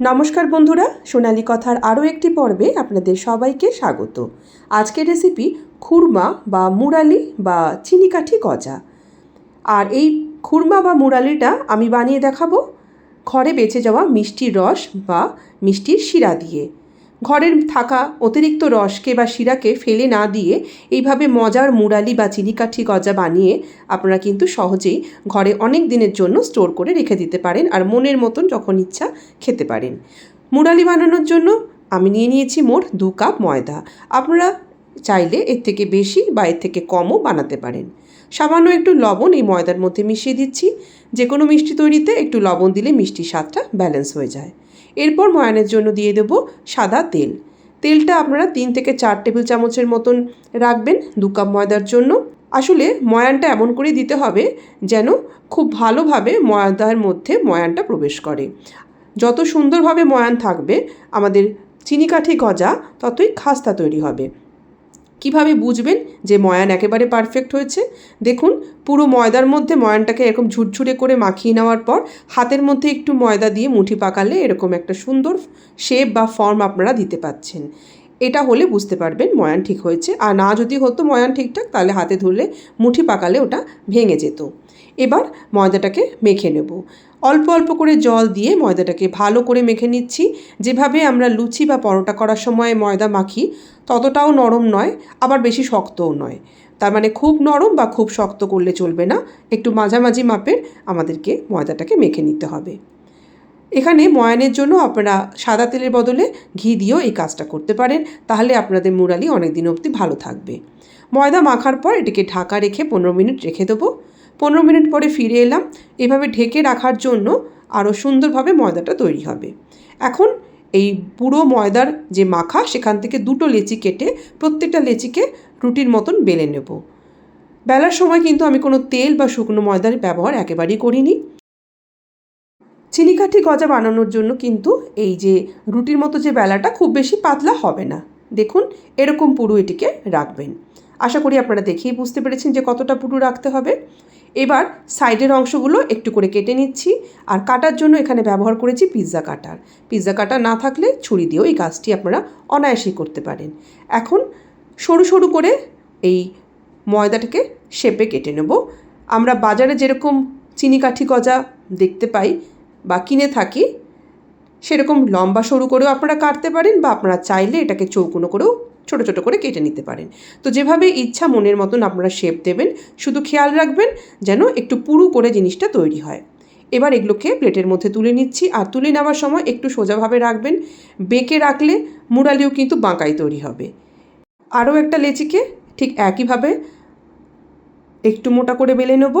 নমস্কার বন্ধুরা, সোনালি কথার আরও একটি পর্বে আপনাদের সবাইকে স্বাগত। আজকের রেসিপি খুরমা বা মুরালি বা চিনিকাঠি গজা। আর এই খুরমা বা মুরালিটা আমি বানিয়ে দেখাবো। ঘরে বেঁচে যাওয়া মিষ্টি রস বা মিষ্টির শিরা দিয়ে। ঘরের থাকা অতিরিক্ত রসকে বা শিরাকে ফেলে না দিয়ে এইভাবে মজার মুরালি বা চিনিকাঠি গজা বানিয়ে আপনারা কিন্তু সহজেই ঘরে অনেক দিনের জন্য স্টোর করে রেখে দিতে পারেন আর মনের মতন যখন ইচ্ছা খেতে পারেন। মুরালি বানানোর জন্য আমি নিয়ে নিয়েছি মোট দু কাপ ময়দা। আপনারা চাইলে এর থেকে বেশি বা এর থেকে কমও বানাতে পারেন। সামান্য একটু লবণ এই ময়দার মধ্যে মিশিয়ে দিচ্ছি। যে কোনো মিষ্টি তৈরিতে একটু লবণ দিলে মিষ্টির স্বাদটা ব্যালেন্স হয়ে যায়। এরপর ময়ানের জন্য দিয়ে দেব সাদা তেল। তেলটা আপনারা তিন থেকে চার টেবিল চামচের মতন রাখবেন দু কাপ ময়দার জন্য। আসলে ময়ানটা এমন করে দিতে হবে যেন খুব ভালোভাবে ময়দার মধ্যে ময়ানটা প্রবেশ করে। যত সুন্দরভাবে ময়ান থাকবে, আমাদের চিনিকাঠি গজা ততই খাস্তা তৈরি হবে। কীভাবে বুঝবেন যে ময়ান একেবারে পারফেক্ট হয়েছে? দেখুন, পুরো ময়দার মধ্যে ময়ানটাকে এরকম ঝুরঝুরে করে মাখিয়ে নেওয়ার পর হাতের মধ্যে একটু ময়দা দিয়ে মুঠি পাকালে এরকম একটা সুন্দর শেপ বা ফর্ম আপনারা দিতে পাচ্ছেন। এটা হলে বুঝতে পারবেন ময়ান ঠিক হয়েছে। আর না যদি হতো ময়ান ঠিকঠাক, তাহলে হাতে ধরলে মুঠি পাকালে ওটা ভেঙে যেত। এবার ময়দাটাকে মেখে নেব। অল্প অল্প করে জল দিয়ে ময়দাটাকে ভালো করে মেখে নিচ্ছি। যেভাবে আমরা লুচি বা পরোটা করার সময় ময়দা মাখি, ততটাও নরম নয়, আবার বেশি শক্তও নয়। তার মানে খুব নরম বা খুব শক্ত করলে চলবে না। একটু মাঝামাঝি মাপের আমাদেরকে ময়দাটাকে মেখে নিতে হবে। এখানে ময়ানের জন্য আপনারা সাদা তেলের বদলে ঘি দিয়েও এই কাজটা করতে পারেন। তাহলে আপনাদের মুরালি অনেক দিন অবধি ভালো থাকবে। ময়দা মাখার পর এটিকে ঢাকা রেখে পনেরো মিনিট রেখে দেবো। পনেরো মিনিট পরে ফিরে এলাম। এভাবে ঢেকে রাখার জন্য আরও সুন্দরভাবে ময়দাটা তৈরি হবে। এখন এই পুরো ময়দার যে মাখা, সেখান থেকে দুটো লেচি কেটে প্রত্যেকটা লেচিকে রুটির মতন বেলে নেব। বেলার সময় কিন্তু আমি কোনো তেল বা শুকনো ময়দার ব্যবহার একেবারেই করিনি। চিনিকাঠি গজা বানানোর জন্য কিন্তু এই যে রুটির মতো যে বেলাটা খুব বেশি পাতলা হবে না। দেখুন, এরকম পুরু এটিকে রাখবেন। আশা করি আপনারা দেখেই বুঝতে পেরেছেন যে কতটা পুরু রাখতে হবে। এবার সাইডের অংশগুলো একটু করে কেটে নিচ্ছি আর কাটার জন্য এখানে ব্যবহার করেছি পিৎজা কাটার। পিৎজা কাটার না থাকলে ছুরি দিয়েও এই কাজটি আপনারা অনায়াসেই করতে পারেন। এখন সরু সরু করে এই ময়দাটাকে শেপে কেটে নেব। আমরা বাজারে যেরকম চিনি কাঠি গজা দেখতে পাই বা কিনে থাকি, সেরকম লম্বা সরু করেও আপনারা কাটতে পারেন বা আপনারা চাইলে এটাকে চৌকোনো করেও ছোটো ছোটো করে কেটে নিতে পারেন। তো যেভাবে ইচ্ছা মনের মতন আপনারা শেপ দেবেন, শুধু খেয়াল রাখবেন যেন একটু পুরু করে জিনিসটা তৈরি হয়। এবার এগুলোকে প্লেটের মধ্যে তুলে নিচ্ছি আর তুলে নেওয়ার সময় একটু সোজাভাবে রাখবেন। বেঁকে রাখলে মুরালিও কিন্তু বাঁকাই তৈরি হবে। আরও একটা লেচিকে ঠিক একইভাবে একটু মোটা করে বেলে নেব।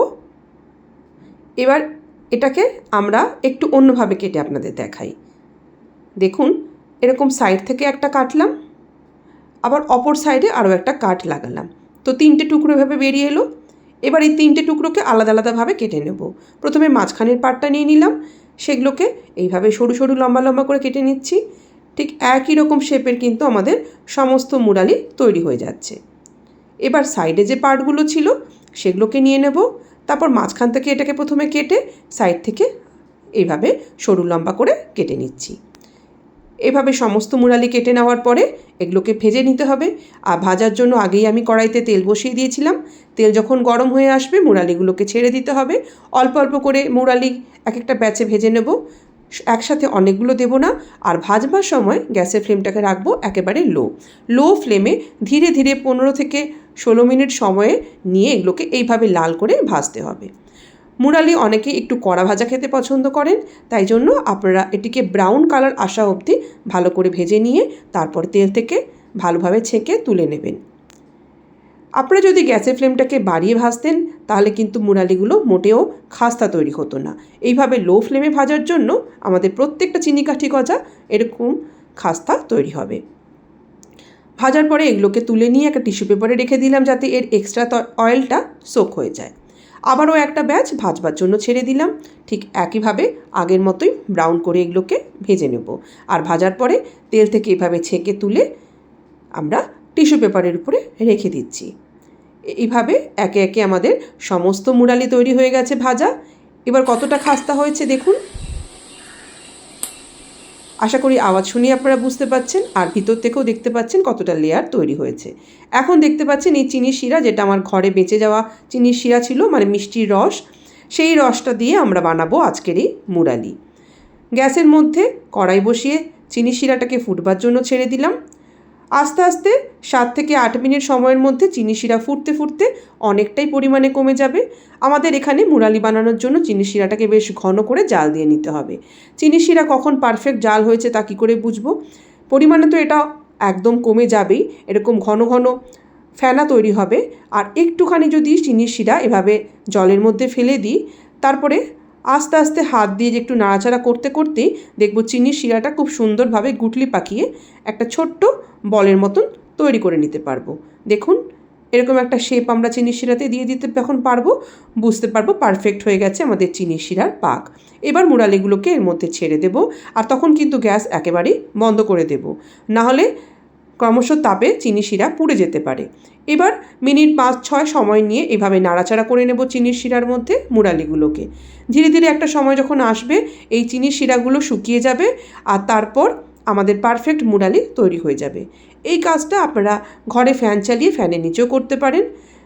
এবার এটাকে আমরা একটু অন্যভাবে কেটে আপনাদের দেখাই। দেখুন, এরকম সাইড থেকে একটা কাটলাম। আবার অপর সাইডে আরও একটা কাঠ লাগালাম। তো তিনটে টুকরো এভাবে বেরিয়ে এলো। এবার এই তিনটে টুকরোকে আলাদা আলাদাভাবে কেটে নেব। প্রথমে মাঝখানের পাটটা নিয়ে নিলাম। সেগুলোকে এইভাবে সরু সরু লম্বা লম্বা করে কেটে নিচ্ছি। ঠিক একই রকম শেপের কিন্তু আমাদের সমস্ত মুরালি তৈরি হয়ে যাচ্ছে। এবার সাইডে যে পার্টগুলো ছিল, সেগুলোকে নিয়ে নেব। তারপর মাঝখান থেকে এটাকে প্রথমে কেটে সাইড থেকে এইভাবে সরু লম্বা করে কেটে নিচ্ছি। এভাবে সমস্ত মুরালি কেটে নেওয়ার পরে এগুলোকে ভেজে নিতে হবে। আর ভাজার জন্য আগেই আমি কড়াইতে তেল বসিয়ে দিয়েছিলাম। তেল যখন গরম হয়ে আসবে, মুরালিগুলোকে ছেড়ে দিতে হবে। অল্প অল্প করে মুরালি এক একটা ব্যাচে ভেজে নেব। একসাথে অনেকগুলো দেব না। আর ভাজবার সময় গ্যাসের ফ্লেমটাকে রাখব একেবারে লো। লো ফ্লেমে ধীরে ধীরে পনেরো থেকে ষোলো মিনিট সময়ে নিয়ে এগুলোকে এইভাবে লাল করে ভাজতে হবে। মুরালি অনেকে একটু কড়া ভাজা খেতে পছন্দ করেন, তাই জন্য আপনারা এটিকে ব্রাউন কালার আসা অবধি ভালো করে ভেজে নিয়ে তারপর তেল থেকে ভালোভাবে ছেঁকে তুলে নেবেন। আপনারা যদি গ্যাসের ফ্লেমটাকে বাড়িয়ে ভাজতেন, তাহলে কিন্তু মুরালিগুলো মোটেও খাস্তা তৈরি হতো না। এইভাবে লো ফ্লেমে ভাজার জন্য আমাদের প্রত্যেকটা চিনি কাঠি গজা এরকম খাস্তা তৈরি হবে। ভাজার পরে এগুলোকে তুলে নিয়ে একটা টিস্যু পেপারে রেখে দিলাম যাতে এর এক্সট্রা অয়েলটা সোক হয়ে যায়। আবারও একটা ব্যাচ ভাজবার জন্য ছেড়ে দিলাম। ঠিক একইভাবে আগের মতোই ব্রাউন করে এগুলোকে ভেজে নেব। আর ভাজার পরে তেল থেকে এভাবে ছেঁকে তুলে আমরা টিস্যু পেপারের উপরে রেখে দিচ্ছি। এইভাবে একে একে আমাদের সমস্ত মুরালি তৈরি হয়ে গেছে ভাজা। এবার কতটা খাস্তা হয়েছে দেখুন। আশা করি আওয়াজ শুনিয়ে আপনারা বুঝতে পাচ্ছেন আর ভিতর থেকেও দেখতে পাচ্ছেন কতটা লেয়ার তৈরি হয়েছে। এখন দেখতে পাচ্ছেন এই চিনির শিরা যেটা আমার ঘরে বেঁচে যাওয়া চিনির শিরা ছিল মানে মিষ্টির রস, সেই রসটা দিয়ে আমরা বানাবো আজকের এই মুরালি। গ্যাসের মধ্যে কড়াই বসিয়ে চিনি শিরাটাকে ফুটবার জন্য ছেড়ে দিলাম। আস্তে আস্তে সাত থেকে আট মিনিট সময়ের মধ্যে চিনি শিরা ফুটতে ফুটতে অনেকটাই পরিমাণে কমে যাবে। আমাদের এখানে মুরালি বানানোর জন্য চিনি শিরাটাকে বেশ ঘন করে জাল দিয়ে নিতে হবে। চিনি শিরা কখন পারফেক্ট জাল হয়েছে তা কী করে বুঝব? পরিমাণে তো এটা একদম কমে যাবেই, এরকম ঘন ঘন ফেনা তৈরি হবে। আর একটুখানি যদি চিনির শিরা এভাবে জলের মধ্যে ফেলে দিই, তারপরে আস্তে আস্তে হাত দিয়ে যে একটু নাড়াচাড়া করতে করতেই দেখব চিনির শিরাটা খুব সুন্দরভাবে গুটলি পাকিয়ে একটা ছোট্ট বলের মতন তৈরি করে নিতে পারব। দেখুন, এরকম একটা শেপ আমরা চিনির শিরাতে দিয়ে দিতে যখন পারব, বুঝতে পারব পারফেক্ট হয়ে গেছে আমাদের চিনির শিরার পাক। এবার মুরালিগুলোকে এর মধ্যে ছেড়ে দেব আর তখন কিন্তু গ্যাস একেবারেই বন্ধ করে দেব। না হলে ক্রমশ তাপে চিনি শিরা পুড়ে যেতে পারে। এবার মিনিট পাঁচ ছয় সময় নিয়ে এভাবে নাড়াচাড়া করে নেব চিনির শিরার মধ্যে মুরালিগুলোকে। ধীরে ধীরে একটা সময় যখন আসবে, এই চিনির শিরাগুলো শুকিয়ে যাবে আর তারপর আমাদের পারফেক্ট মুরালি তৈরি হয়ে যাবে। এই কাজটা আপনারা ঘরে ফ্যান চালিয়ে ফ্যানের নিচেও করতে পারেন।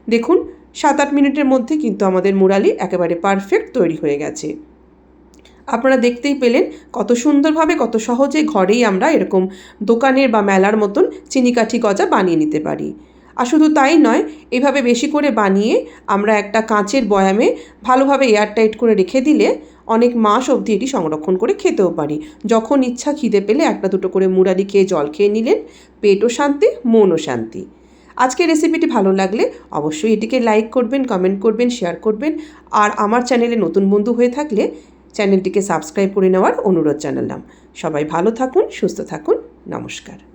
দেখুন সাত আট মিনিটের মধ্যে কিন্তু আমাদের মুরালি একেবারে পারফেক্ট তৈরি হয়ে গেছে। আপনারা দেখতেই পেলেন কত সুন্দরভাবে, কত সহজে ঘরেই আমরা এরকম দোকানের বা মেলার মতন চিনিকাঠি গজা বানিয়ে নিতে পারি। আর শুধু তাই নয়, এভাবে বেশি করে বানিয়ে আমরা একটা কাঁচের বয়ামে ভালোভাবে এয়ারটাইট করে রেখে দিলে অনেক মাস অবধি এটি সংরক্ষণ করে খেতেও পারি। যখন ইচ্ছা খিদে পেলে একটা দুটো করে মুরালি খেয়ে জল খেয়ে নিলেন, পেটও শান্তি, মনও শান্তি। আজকের রেসিপিটি ভালো লাগলে অবশ্যই এটিকে লাইক করবেন, কমেন্ট করবেন, শেয়ার করবেন। আর আমার চ্যানেলে নতুন বন্ধু হয়ে থাকলে চ্যানেলটিকে সাবস্ক্রাইব করে নেওয়ার অনুরোধ জানালাম। সবাই ভালো থাকুন সুস্থ থাকুন। নমস্কার।